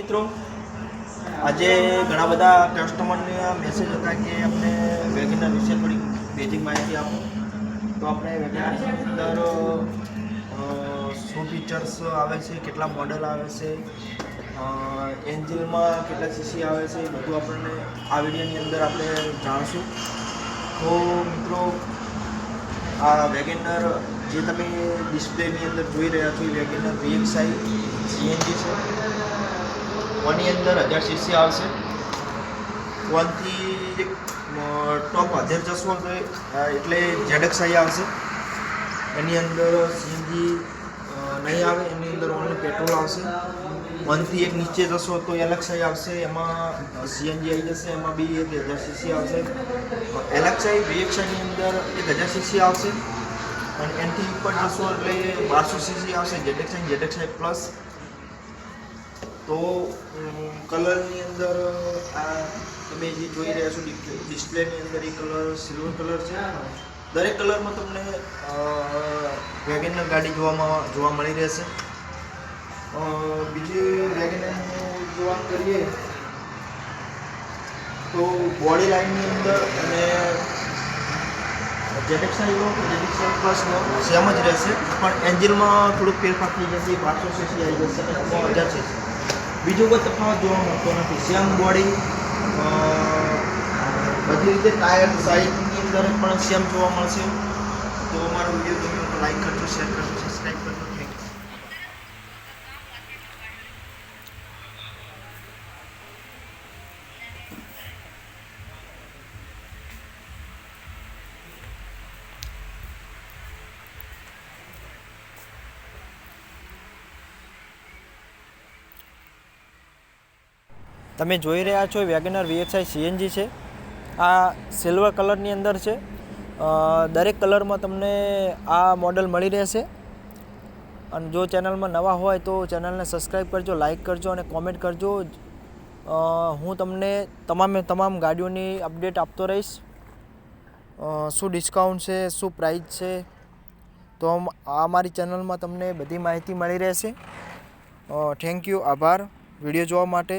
મિત્રો. આજે ઘણા બધા કસ્ટમરના મેસેજ હતા કે આપણે વેગનર વિશે થોડી બેઝિક માહિતી આપો. તો આપણે વેગનરની અંદર શું ફીચર્સ આવે છે, કેટલા મોડલ આવે છે એન્જિનમાં કેટલા સીસી આવે છે બધું આપણને આ વિડીયોની અંદર આપણે જાણશું. તો મિત્રો, આ વેગેનર જે તમે ડિસ્પ્લેની અંદર જોઈ રહ્યા છો, એ વેગેનર વીએક્સઆઈ સીએનજી છે. ઓની અંદર હજાર સીસી આવશે. વનથી ટોપ હજાર જશો એટલે જેડકસાઈ આવશે. એની અંદર સીએનજી નહીં આવે, એની અંદર ઓનલી પેટ્રોલ આવશે. વનથી એક નીચે જશો તો એલેક્સાઈ આવશે. એમાં સીએનજી આવી જશે. એમાં બી એક હજાર સીસી આવશે. એલેક્સાઈ વીએક્સઆઈની અંદર એક હજાર સીસી આવશે. અને એનથી ઉપર જશો એટલે બારસો સીસી આવશે. જેડેક્સાઈ જેડેક્સાઈ પ્લસ તો કલરની અંદર આ તમે જે જોઈ રહ્યા છો ડિસ્પ્લેની અંદર એ કલર, સિલ્વર કલર છે દરેક કલરમાં તમને વેગેનર ગાડી જોવામાં, જોવા મળી રહેશે. બીજી વેગેનરનું જો વાત કરીએ, તો બોડી લાઇનની અંદર અને જેડેક્સાઈ લો કે જેડેક્સાઈ પ્લસ લો સેમ જ રહેશે. પણ એન્જિનમાં થોડુંક ફેરફાર થઈ જશે બારસો સીસી આવી જશે અને હજાર સીસી બીજો કોઈ તફાવત જોવા મળતો નથી. સેમ બોડી બધી રીતે ટાયર સાઇઝની અંદર પણ સેમ જોવા મળશે. તો અમારો વીડિયો તમે લાઈક કરજો શેર કરજો સબસ્ક્રાઈબ કરજો. તમે જોઈ રહ્યા છો વેગનર વીએક્સઆઈ સીએનજી છે. આ સિલ્વર કલરની અંદર છે. દરેક કલરમાં તમને આ મોડલ મળી રહેશે. અને જો ચેનલમાં નવા હોય તો ચેનલને સબસ્ક્રાઈબ કરજો લાઇક કરજો અને કોમેન્ટ કરજો. હું તમને તમામે તમામ ગાડીઓની અપડેટ આપતો રહીશ. શું ડિસ્કાઉન્ટ છે, શું પ્રાઇસ છે, તો આ મારી ચેનલમાં તમને બધી માહિતી મળી રહેશે. થેન્ક યુ આભાર. વીડિયો જોવા માટે